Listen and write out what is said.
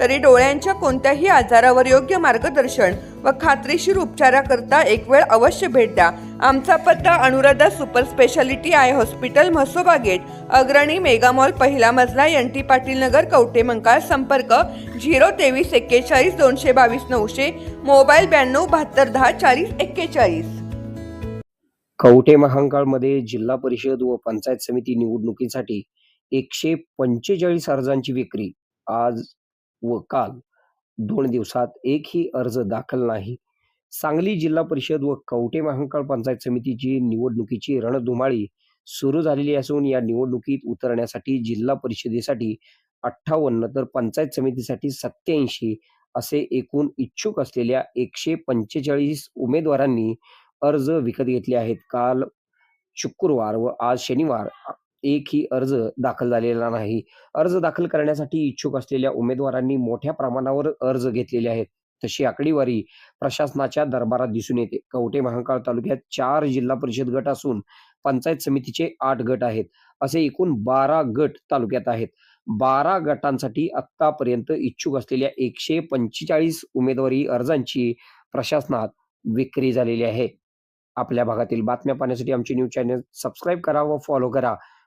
तरी डोळ्यांच्या कोणत्याही आजारावर योग्य मार्गदर्शन व खात्रीशीर उपचाराकरता एक वेळ अवश्य भेट द्या. आमचा पत्ता Anuradha super speciality eye hospital Mhasoba gate Agrani mega mall पहिला मजला एन टी पाटील नगर कवटे मंकाळ संपर्क झिरो तेवीस एक्केचाळीस दोनशे बावीस नऊशे मोबाईल ब्याण्णव बहात्तर दहा चाळीस एक्केचाळीस. कवठे महांकाळमध्ये जिल्हा परिषद व पंचायत समिती निवडणुकीसाठी एकशे पंचेचाळीस अर्जांची विक्री आज व काल. दोन दिवसात एकही अर्ज दाखल नाही. सांगली जिल्हा परिषद व कवटे महांकाळ पंचायत समितीची निवडणुकीची रणधुमाळी सुरू झालेली असून या निवडणुकीत उतरण्यासाठी जिल्हा परिषदेसाठी अठ्ठावन्न तर पंचायत समितीसाठी सत्याऐंशी असे एकूण इच्छुक असलेल्या एकशे पंचेचाळीस उमेदवारांनी अर्ज विकत घेतले आहेत. काल शुक्रवार व आज शनिवार एकही अर्ज दाखल झालेला नाही. अर्ज दाखल करण्यासाठी इच्छुक असलेल्या उमेदवारांनी मोठ्या प्रमाणावर अर्ज घेतलेले आहेत. तशी आकडेवारी प्रशासनाच्या दरबारात दिसून येते. कवटे महाकाळ तालुक्यात चार जिल्हा परिषद गट असून पंचायत समितीचे आठ गट आहेत. असे एकूण बारा गट तालुक्यात आहेत. बारा गटांसाठी आतापर्यंत इच्छुक असलेल्या एकशे पंचेचाळीस उमेदवारी अर्जांची प्रशासनात विक्री झालेली आहे. आपल्या भागातील बातम्या पाहण्यासाठी आमचे न्यूज चॅनल सबस्क्राईब करा व फॉलो करा.